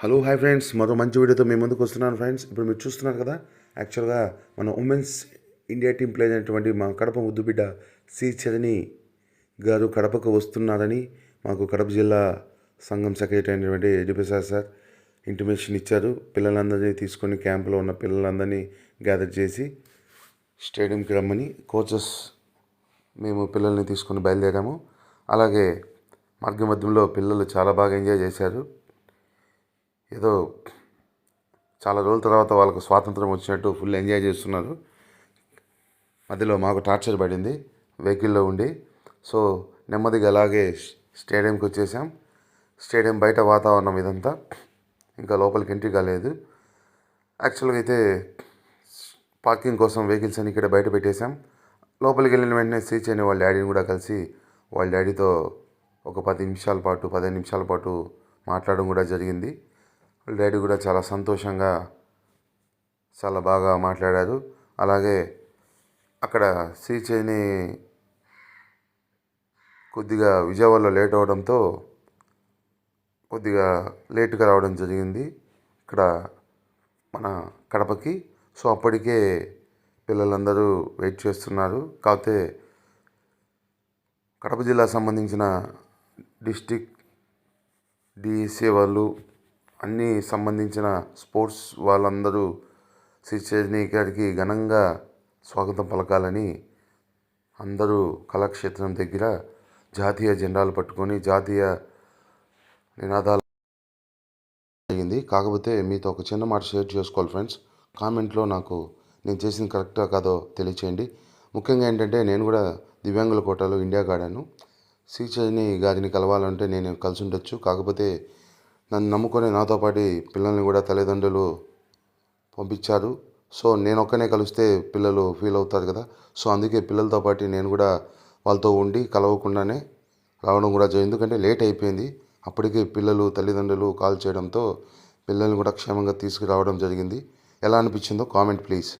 Hello hi friends మరో మంచి వీడియోతో మీ ముందుకు వస్తున్నాను ఫ్రెండ్స్ ఇప్పుడు మీరు చూస్తున్నారు కదా యాక్చువల్గా మన ఉమెన్స్ ఇండియా టీం ప్లేయర్ అయినటువంటి మా కడప ముద్దుబిడ్డ సి చదని గారు కడపకు వస్తున్నారని మాకు కడప జిల్లా సంఘం సెక్రటరీ అయినటువంటి ఎడిపిసార్ సార్ ఇంటిమేషన్ ఇచ్చారు. పిల్లలందరినీ తీసుకొని క్యాంపులో ఉన్న పిల్లలందరినీ గ్యాదర్ చేసి స్టేడియంకి రమ్మని కోచెస్ మేము పిల్లల్ని తీసుకొని బయలుదేరాము. అలాగే మార్గ మధ్యంలో పిల్లలు చాలా బాగా ఎంజాయ్ చేశారు. ఏదో చాలా రోజుల తర్వాత వాళ్ళకు స్వాతంత్రం వచ్చినట్టు ఫుల్ ఎంజాయ్ చేస్తున్నారు. మధ్యలో మాకు టార్చర్ పడింది వెహికల్లో ఉండి. సో నెమ్మదిగా అలాగే స్టేడియంకి వచ్చేసాం. స్టేడియం బయట వాతావరణం ఇదంతా. ఇంకా లోపలికి ఎంట్రీ కాలేదు. యాక్చువల్గా అయితే పార్కింగ్ కోసం వెహికల్స్ అని ఇక్కడ బయట పెట్టేశాం. లోపలికి వెళ్ళిన వెంటనే సీచ్ అనే వాళ్ళ డాడీని కూడా కలిసి వాళ్ళ డాడీతో ఒక పది నిమిషాల పాటు పదిహేను నిమిషాల పాటు మాట్లాడడం కూడా జరిగింది. డాడీ కూడా చాలా సంతోషంగా చాలా బాగా మాట్లాడారు. అలాగే అక్కడ శ్రీచైని కొద్దిగా విజయవాడలో లేట్ అవడంతో కొద్దిగా లేటుగా రావడం జరిగింది. ఇక్కడ మన కడపకి. సో అప్పటికే పిల్లలందరూ వెయిట్ చేస్తున్నారు. కాకపోతే కడప జిల్లా సంబంధించిన డిస్టిక్ డిఎస్ఏ వాళ్ళు అన్నీ సంబంధించిన స్పోర్ట్స్ వాళ్ళందరూ శ్రీ చరణి గారికి ఘనంగా స్వాగతం పలకాలని అందరూ కళాక్షేత్రం దగ్గర జాతీయ జెండాలు పట్టుకొని జాతీయ నినాదాలు జరిగింది. కాకపోతే మీతో ఒక చిన్న మాట షేర్ చేసుకోవాలి ఫ్రెండ్స్. కామెంట్లో నాకు నేను చేసింది కరెక్టా కాదో తెలియచేయండి. ముఖ్యంగా ఏంటంటే నేను కూడా దివ్యాంగుల కోటలో ఇండియా ఆడాను శ్రీచరణి గారిని కలవాలంటే నేను కలిసి ఉండొచ్చు. కాకపోతే నన్ను నమ్ముకొని నాతో పాటు పిల్లల్ని కూడా తల్లిదండ్రులు పంపించారు. సో నేను ఒక్కనే కలిస్తే పిల్లలు ఫీల్ అవుతారు కదా. సో అందుకే పిల్లలతో పాటు నేను కూడా వాళ్ళతో ఉండి కలవకుండానే రావడం కూడా జరిగింది. ఎందుకంటే లేట్ అయిపోయింది. అప్పటికే పిల్లలు తల్లిదండ్రులు కాల్ చేయడంతో పిల్లల్ని కూడా క్షేమంగా తీసుకురావడం జరిగింది. ఎలా అనిపించిందో కామెంట్ ప్లీజ్.